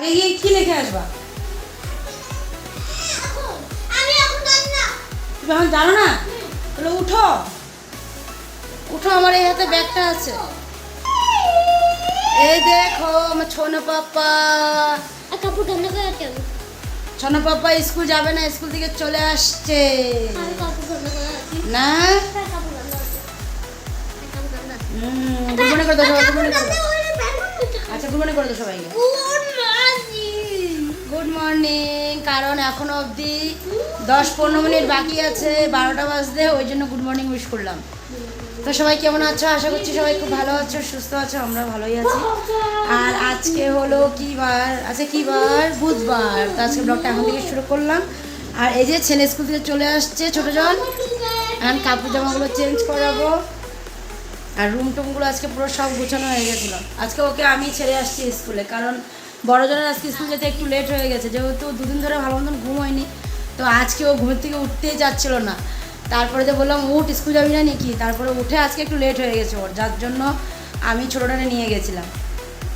আগে গিয়ে কি লিখে আসবা? আমি এখন জানি না। তুমি এখন জানো না? তাহলে উঠো। উঠো আমার এই হাতে ব্যাগটা আছে। এই দেখো আমার ছোনা পাপ্পা। কাপড় ঠান্ডা করে রাখতে হবে পাপ্পা স্কুল যাবে না স্কুল থেকে চলে আসছে। না। আচ্ছা গুড মর্নিং করে দাও সবাইকে। মর্নিং কারণ এখনও অবধি দশ পনেরো মিনিট বাকি আছে, বারোটা বাজতে, ওই জন্য গুড মর্নিং উইশ করলাম। তো সবাই কেমন আছো? আশা করছি সবাই খুব ভালো আছো, সুস্থ আছো, আমরা ভালোই আছি। আর আজকে হলো কি বার? আজকে কি বার? বুধবার। তো আজকে ব্লগটা এখন থেকে শুরু করলাম। আর এই যে ছেলে স্কুল থেকে চলে আসছে, ছোটো জন। এখন কাপড় জামাগুলো চেঞ্জ করাবো। আর রুম টুমগুলো আজকে পুরো সব গুছানো হয়ে গেছিল। আজকে ওকে আমি ছেড়ে আসছি স্কুলে, কারণ বড়জনের আজকে স্কুল যেতে একটু লেট হয়ে গেছে, যেহেতু দুদিন ধরে ভালো মতন ঘুম হয়নি, তো আজকে ও ঘুমের থেকে উঠতেই যাচ্ছিল না। তারপরে যে বললাম, উঠ, স্কুল যাবি না নাকি? তারপরে উঠে আজকে একটু লেট হয়ে গেছে ওর, যার জন্য আমি ছোটোটাকে নিয়ে গেছিলাম।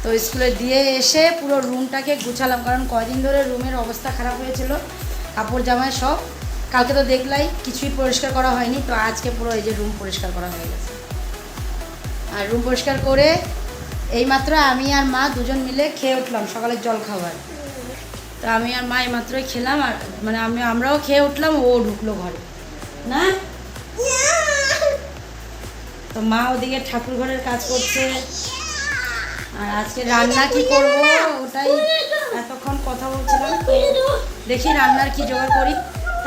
তো স্কুলে দিয়ে এসে পুরো রুমটাকে গুছালাম, কারণ কয়দিন ধরে রুমের অবস্থা খারাপ হয়েছিল কাপড় জামায় সব। কালকে তো দেখলাই, কিছুই পরিষ্কার করা হয়নি, তো আজকে পুরো এই যে রুম পরিষ্কার করা হয়ে গেছে। আর রুম পরিষ্কার করে এইমাত্র আমি আর মা দুজন মিলে খেয়ে উঠলাম সকালের জল খাবার। তো আমি আর মা এইমাত্রই খেলাম আর মানে আমি, আমরাও খেয়ে উঠলাম, ও ঢুকলো ঘরে। না? তো মা ওদিকে ঠাকুর ঘরের কাজ করছে। আর আজকে রান্না কি করব, ওটাই এতক্ষণ কথা বলছিলাম। তো দেখি রান্নার কি জোগাড় করি,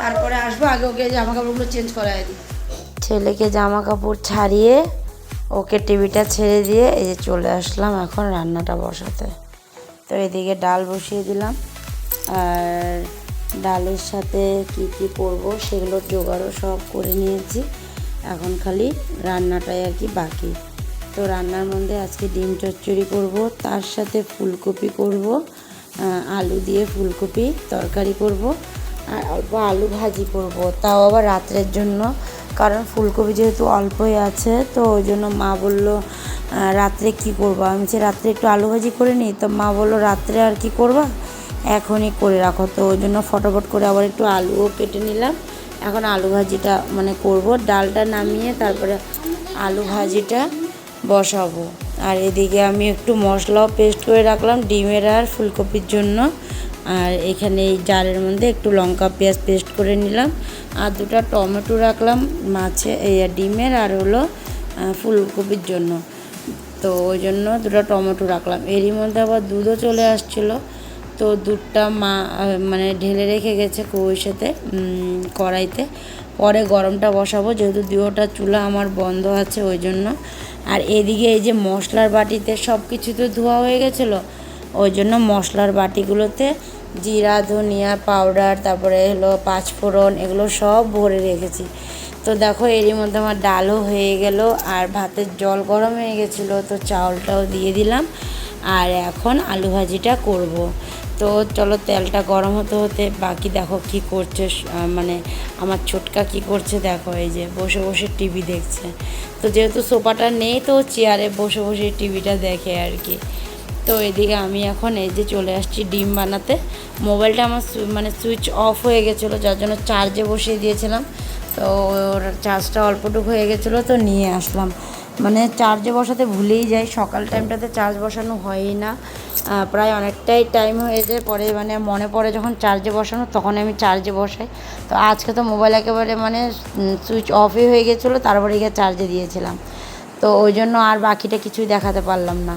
তারপরে আসব, আগে ওকে জামা কাপড়গুলো চেঞ্জ করাই দিই। ছেলেকে জামা কাপড় ছাড়িয়ে ওকে টিভিটা ছেড়ে দিয়ে এই যে চলে আসলাম এখন রান্নাটা বসাতে। তো এদিকে ডাল বসিয়ে দিলাম। আর ডালের সাথে কি কি করব সেগুলোর জোগাড়ও সব করে নিয়েছি। এখন খালি রান্নাটাই আর কি বাকি। তো রান্নার মধ্যে আজকে ডিম চচ্চড়ি করব, তার সাথে ফুলকপি করব আলু দিয়ে ফুলকপি তরকারি করব, আর অল্প আলু ভাজি করব। তাও আবার রাত্রের জন্য কারণ ফুলকপি যেহেতু অল্পই আছে, তো ওই জন্য মা বলল রাত্রে কি করব? আমি যে রাত্রে একটু আলু ভাজি করে নিই তো মা বলল, রাত্রে আর কি করবা? এখনই করে রাখো। তো ওই জন্য ফটোফট করে আবার একটু আলুও কেটে নিলাম। এখন আলু ভাজিটা মানে করব। ডালটা নামিয়ে তারপরে আলু ভাজিটা বসাবো। আর এদিকে আমি একটু মশলাও পেস্ট করে রাখলাম, ডিমের আর ফুলকপির জন্য। আর এখানে এই জারের মধ্যে একটু লঙ্কা পেঁয়াজ পেস্ট করে নিলাম। আর দুটো টমেটো রাখলাম মাছে ডিমের আর হলো ফুলকপির জন্য। তো ওই জন্য দুটো টমেটো রাখলাম। এরই মধ্যে আবার দুধও চলে আসছিল। তো দুধটা মা মানে ঢেলে রেখে গেছে কৌশাতে কড়াইতে। পরে গরমটা বসাবো, যেহেতু দুটোটা চুলা আমার বন্ধ আছে ওই জন্য। আর এদিকে এই যে মশলার বাটিতে সব কিছু তো ধোয়া হয়ে গেছিল, ওই জন্য মশলার বাটিগুলোতে জিরা, ধনিয়া পাউডার তারপরে হলো পাঁচফোড়ন, এগুলো সব ভরে রেখেছি। তো দেখো, এরই মধ্যে আমার ডালও হয়ে গেল, আর ভাতের জল গরম হয়ে গেছিল, তো চাউলটাও দিয়ে দিলাম, আর এখন আলু ভাজিটা করব। তো চলো, তেলটা গরম হতে হতে বাকি দেখো কি করছে মানে আমার ছোটকা কি করছে, দেখো এই যে বসে বসে টিভি দেখছে। তো যেহেতু সোফাটা নেই, তো চেয়ারে বসে বসে টিভিটা দেখে আর কি। তো এদিকে আমি এখন এই যে চলে আসছি ডিম বানাতে। মোবাইলটা আমার মানে সুইচ অফ হয়ে গেছিল, যার জন্য চার্জে বসিয়ে দিয়েছিলাম। তো ওর চার্জটা অল্পটুকু হয়ে গেছিল, তো নিয়ে আসলাম। মানে চার্জে বসাতে ভুলেই যাই, সকাল টাইমটাতে চার্জ বসানো হয়ই না। প্রায় অনেকটাই টাইম হয়ে যায়, পরে মানে মনে পড়ে যখন চার্জে বসানো, তখন আমি চার্জে বসাই। তো আজকে তো মোবাইল একেবারে মানে সুইচ অফই হয়ে গেছিল, তারপরে গিয়ে চার্জে দিয়েছিলাম। তো ওই জন্য আর বাকিটা কিছুই দেখাতে পারলাম না।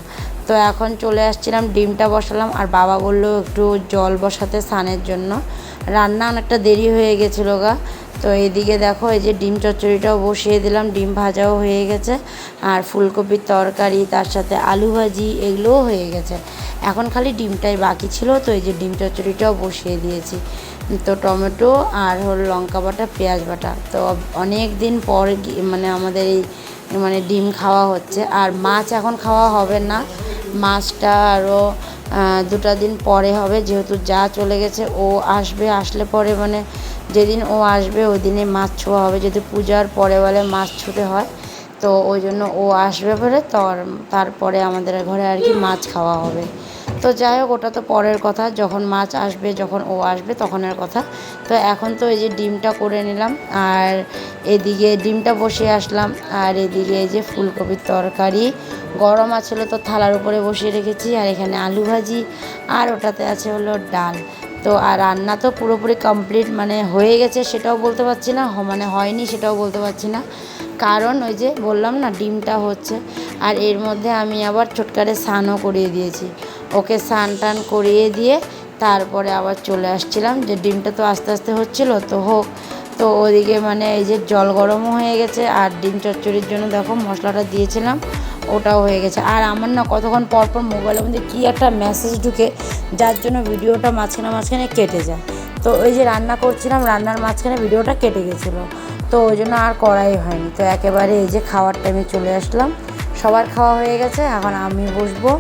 তো এখন চলে আসছিলাম, ডিমটা বসালাম আর বাবা বলল একটু জল বসাতে স্নানের জন্য। রান্না অনেকটা দেরি হয়ে গেছিল গা। তো এদিকে দেখো এই যে ডিম চচ্চড়িটাও বসিয়ে দিলাম, ডিম ভাজাও হয়ে গেছে আর ফুলকপির তরকারি, তার সাথে আলু ভাজি, এগুলোও হয়ে গেছে। এখন খালি ডিমটাই বাকি ছিল, তো এই যে ডিম চচ্চড়িটাও বসিয়ে দিয়েছি। তো টমেটো আর হলো লঙ্কা বাটা, পেঁয়াজ বাটা। তো অনেক দিন পর মানে আমাদের এই মানে ডিম খাওয়া হচ্ছে। আর মাছ এখন খাওয়া হবে না। মাছটা আরও দুটা দিন পরে হবে, যেহেতু যা চলে গেছে, ও আসবে, আসলে পরে মানে যেদিন ও আসবে, ওই দিনে মাছ ছোঁয়া হবে। যদি পূজার পরে বলে মাছ ছুটে হয়, তো ওই জন্য ও আসবে পরে তার, তারপরে আমাদের ঘরে আর কি মাছ খাওয়া হবে। তো যাই হোক, ওটা তো পরের কথা। যখন মাছ আসবে, যখন ও আসবে, তখনের কথা। তো এখন তো এই যে ডিমটা করে নিলাম, আর এদিকে ডিমটা বসিয়ে আসলাম, আর এদিকে এই যে ফুলকপির তরকারি। গরম আছে তো থালার উপরে বসিয়ে রেখেছি, আর এখানে আলু ভাজি, আর ওটাতে আছে হলো ডাল। তো আর রান্না তো পুরোপুরি কমপ্লিট মানে হয়ে গেছে সেটাও বলতে পারছি না মানে হয়নি সেটাও বলতে পারছি না। কারণ ওই যে বললাম না, ডিমটা হচ্ছে। আর এর মধ্যে আমি আবার ছোটকারে স্নানও করিয়ে দিয়েছি। ওকে স্নান টান করিয়ে দিয়ে তারপরে আবার চলে আসছিলাম। যে ডিমটা তো আস্তে আস্তে হচ্ছিল, তো হোক। তো ওদিকে মানে এই যে জল গরমও হয়ে গেছে আর ডিম চচ্চড়ির জন্য দেখো মশলাটা দিয়েছিলাম, ওটাও হয়ে গেছে। আর আমার না কতক্ষণ পর পর মোবাইলের মধ্যে কী একটা মেসেজ ঢুকে, যার জন্য ভিডিওটা মাঝখানে মাঝখানে কেটে যায়। তো ওই যে রান্না করছিলাম, রান্নার মাঝখানে ভিডিওটা কেটে গেছিল। তো ওই জন্য আর করাই হয়নি। তো একেবারে এই যে খাওয়ার টাইমে চলে আসলাম। সবার খাওয়া হয়ে গেছে, এখন আমি বসবো।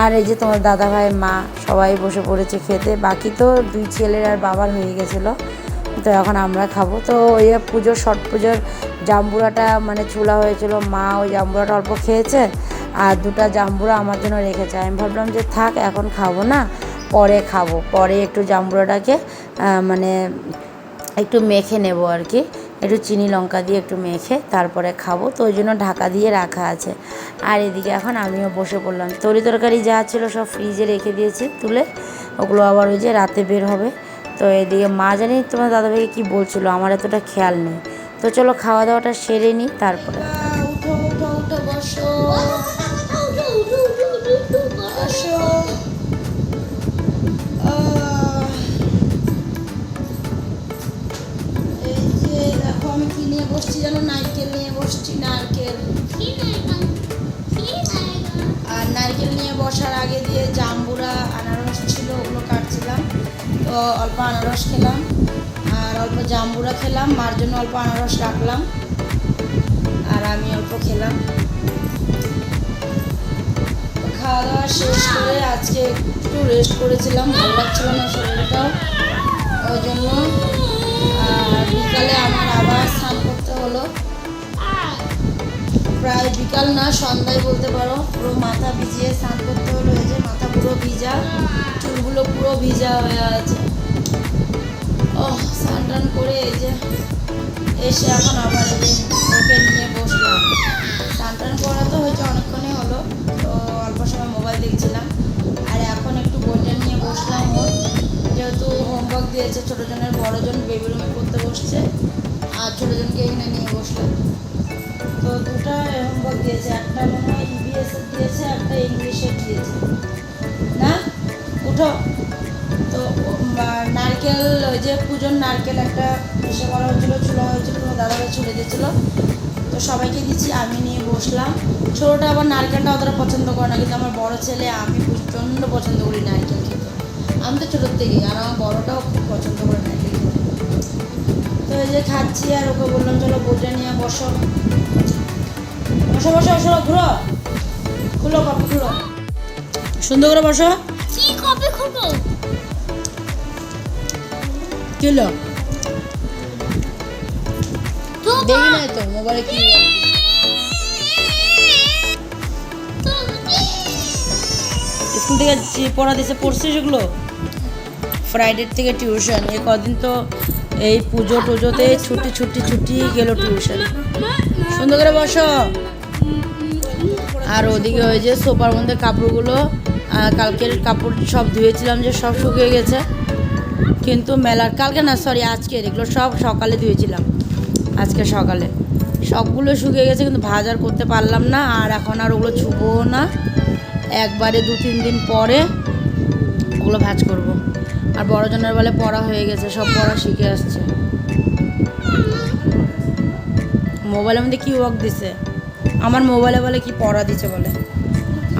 আর এই যে তোমার দাদা ভাই, মা সবাই বসে পড়েছে খেতে। বাকি তো দুই ছেলের আর বাবার হয়ে গেছিল। তো এখন আমরা খাব। তো ওই পুজোর, ছট পুজোর জাম্বুরাটা মানে চুলা হয়েছিল। মা ওই জাম্বুরাটা অল্প খেয়েছে আর দুটা জাম্বুরা আমার জন্য রেখেছে। আমি ভাবলাম যে থাক, এখন খাব না, পরে খাব। পরে একটু জাম্বুরাটাকে মানে একটু মেখে নেব আর কি। একটু চিনি লঙ্কা দিয়ে একটু মেখে তারপরে খাব। তো ওই জন্য ঢাকা দিয়ে রাখা আছে। আর এদিকে এখন আমিও বসে পড়লাম। তরি তরকারি যা ছিল সব ফ্রিজে রেখে দিয়েছি তুলে। ওগুলো আবার ওই যে রাতে বের হবে। তো এদিকে মা জানি তোমার দাদাভাইকে কী বলছিলো? আমার এতটা খেয়াল নেই। তো চলো খাওয়া দাওয়াটা সেরে নিই, তারপরে। নিয়ে নারকেল নিয়ে বসছি, নারকেল। আর নারকেল নিয়ে বসার আগে দিয়ে জাম্বুরা, আনারস ছিল, ওগুলো কাটছিলাম। তো অল্প আনারস খেলাম, আর অল্প জাম্বুরা খেলাম, মার জন্য অল্প আনারস রাখলাম, আর আমি অল্প খেলাম। খাওয়া দাওয়া শেষ করে আজকে একটু রেস্ট করেছিলাম, ভালো লাগছিল না শরীরটাও, ওই জন্য। আর বিকালে আমার আবার স্নান হলো প্রায় বিকাল না, সন্ধ্যায় বলতে পারো। পুরো মাথা ভিজিয়ে স্নান করতে হলো যে মাথা পুরো ভিজা, চুলগুলো পুরো ভিজা হয়ে আছে। ও স্নান টান করে এই যে এসে এখন আবার ওকে নিয়ে বসলাম। স্নান টান করা তো হয়েছে অনেকক্ষণই হলো, তো অল্প সময় মোবাইল দেখছিলাম। আর এখন একটু বইটা নিয়ে বসলাম ওর। যেহেতু হোমওয়ার্ক দিয়েছে, ছোটো জনের বড়জন বেবি রুমে পড়তে বসছে। দুটো হোমওয়ার্ক দিয়েছে, একটা মনে হয় ইবিএস এর দিয়েছে, একটা ইংলিশের দিয়েছে। না? উঠো। তো নারকেল, ওই যে পুজোর নারকেল একটা এসে করা হয়েছিল চুলা হয়েছিল, তোমার দাদাভাই ছুলে দিয়েছিল। তো সবাইকে দিচ্ছি, আমি নিয়ে বসলাম। ছোটোটা আবার নারকেলটা অতটা পছন্দ করে না, কিন্তু আমার বড় ছেলে, আমি প্রচণ্ড পছন্দ করি নারকেল খেতে। আমি তো ছোটোর থেকেই আর আমার বড়টাও খুব পছন্দ করে নারকেল খেতে। তো এই যে খাচ্ছি, আর ওকে বললাম, চলো বোঝা নিয়ে বসো। বসো বসো বসো ঘুরো। খুলো কাপড় খুলো। সুন্দর করে বসো। কি হলো? দেখি নাই তো মোবাইলে কি? স্কুল থেকে যে পড়া দিছে পড়ছিস সেগুলো ফ্রাইডে থেকে টিউশন এ কদিন তো এই পুজো টুজোতে ছুটি ছুটি ছুটি গেল টিউশন সুন্দর করে বসো। আর ওদিকে ওই যে সোফার মধ্যে কাপড়গুলো কালকের কাপড় সব ধুয়েছিলাম যে সব শুকিয়ে গেছে। কিন্তু মেলার, কালকে না সরি আজকে, এগুলো সব সকালে ধুয়েছিলাম। আজকে সকালে। সবগুলো শুকিয়ে গেছে, কিন্তু ভাজ আর করতে পারলাম না, আর এখন আর ওগুলো ছুবও না। একবারে দু, তিন দিন পরে ওগুলো ভাজ করব। আর বড়জনের বেলা পড়া হয়ে গেছে, সব পড়া শিখে আসছে। মোবাইলের মধ্যে কি ওয়ার্ক দিছে? আমার মোবাইলে বলে কি পড়া দিচ্ছে বলে।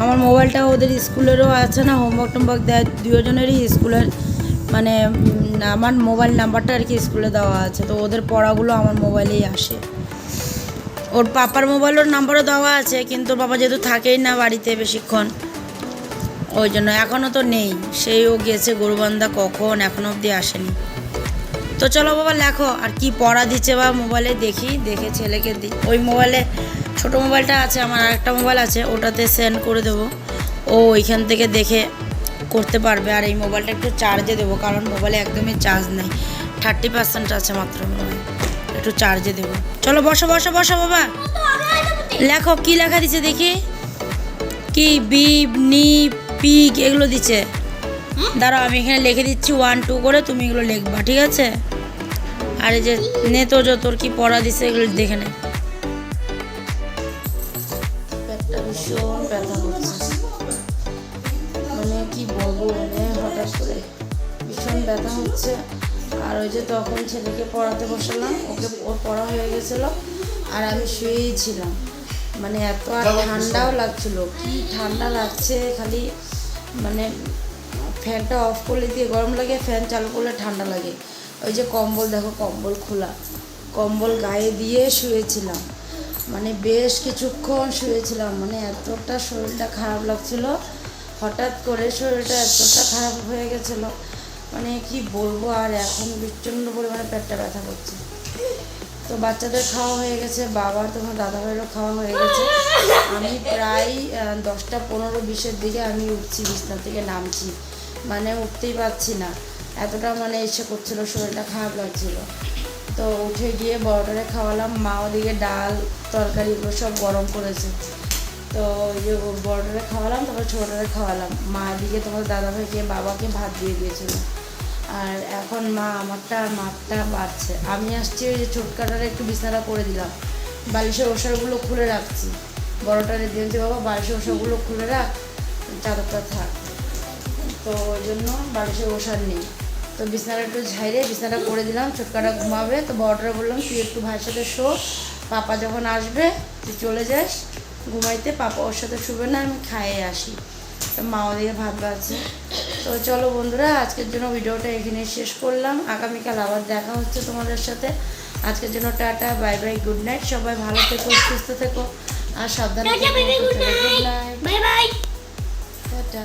আমার মোবাইলটা ওদের স্কুলেরও আছে না হোমওয়ার্ক টোমওয়ার্ক দেয় দুজনেরই স্কুলের মানে আমার মোবাইল নাম্বারটা আর কি স্কুলে দেওয়া আছে, তো ওদের পড়াগুলো আমার মোবাইলেই আসে। ওর পাপার মোবাইলের নাম্বারও দেওয়া আছে, কিন্তু বাবা যেহেতু থাকেই না বাড়িতে বেশিক্ষণ, ওই জন্য এখনও তো নেই। সেই ও গেছে গরুবান্ধা কখন এখনও অবধি আসেনি। তো চলো বাবা লেখো, আর কি পড়া দিচ্ছে বা মোবাইলে দেখি, দেখে ছেলেকে দিই ওই মোবাইলে ছোট মোবাইলটা আছে, আমার আরেকটা মোবাইল আছে, ওটাতে সেন্ড করে দেবো। ও ওইখান থেকে দেখে করতে পারবে, আর এই মোবাইলটা একটু চার্জে দেবো, কারণ মোবাইলে একদমই চার্জ নেই। থার্টি পার্সেন্ট আছে মাত্র। একটু চার্জে দেবো। চলো, বসো বসো বসো, বাবা। লেখো, কি লেখা দিছে দেখি? কি বি নি পিক এগুলো দিচ্ছে দাঁড়াও, আমি এখানে লিখে দিচ্ছি ওয়ান টু করে তুমি এগুলো লিখবা, ঠিক আছে? আর এই যে নে তো কি পড়া দিছে, এগুলো দেখে নে। ভীষণ ব্যথা করছে। মানে কি বলব মানে হঠাৎ করে ভীষণ ব্যথা হচ্ছে। আর ওই যে তখন ছেলেকে পড়াতে বসালাম ওকে ওর পড়া হয়ে গেছিল আর আমি শুয়েই ছিলাম। মানে এত আর ঠান্ডাও লাগছিল। কি ঠান্ডা লাগছে খালি মানে ফ্যানটা অফ করলে দিয়ে গরম লাগে ফ্যান চালু করলে ঠান্ডা লাগে। ওই যে কম্বল দেখো কম্বল খোলা। কম্বল গায়ে দিয়ে শুয়েছিলাম। মানে বেশ কিছুক্ষণ শুয়েছিলাম মানে এতটা শরীরটা খারাপ লাগছিল, হঠাৎ করে শরীরটা এতটা খারাপ হয়ে গেছিল মানে কি বলব আর এখন প্রচণ্ড পরিমাণে পেটটা ব্যথা করছে। তো বাচ্চাদের খাওয়া হয়ে গেছে, বাবার তোমার দাদা ভাইয়েরও খাওয়া হয়ে গেছে। আমি প্রায় দশটা পনেরো বিশের দিকে আমি উঠছি, বিছনা থেকে নামছি মানে উঠতেই পারছি না। এতটা মানে ইচ্ছে করছিল, শরীরটা খারাপ লাগছিল। তো উঠে গিয়ে বড়টারে খাওয়ালাম, মা ওদিকে ডাল, তরকারি এগুলো সব গরম করেছে। তো ওই যে বড়টারে খাওয়ালাম, তারপর ছোটোটারে খাওয়ালাম। মা দিকে তোমার দাদাভাইকে, বাবাকে ভাত দিয়ে দিয়েছিল। আর এখন মা আমারটা মারটা বাড়ছে। আমি আসছি ওই যে ছোটকাটারে একটু বিছানা করে দিলাম। বালিশের ওষারগুলো খুলে রাখছি। বড়টারে দিয়েছি বাবা, বালিশের ওষারগুলো খুলে রাখ, চাদরটা থাক। তো ওই জন্য বালিশের ওষার নেই। তো বিছানাটা একটু ঝাইরে বিছানাটা করে দিলাম ছোটকাটা ঘুমাবে। তো বড়টারে বললাম তুই একটু ভাইয়ের সাথে শো। পাপা যখন আসবে তুই চলে যাস। ঘুমাইতে পাপা ওর সাথে শুবে না আমি খাইয়ে আসি। তো মা ওদিকে ভাত বাড়ছে তো চলো বন্ধুরা আজকের জন্য ভিডিওটা এখানে শেষ করলাম। আগামীকাল আবার দেখা হচ্ছে তোমাদের সাথে। আজকের জন্য tata bye bye good night. সবাই ভালো থেকো সুস্থ থেকো আর সাবধানে good night. Bye bye. Tata.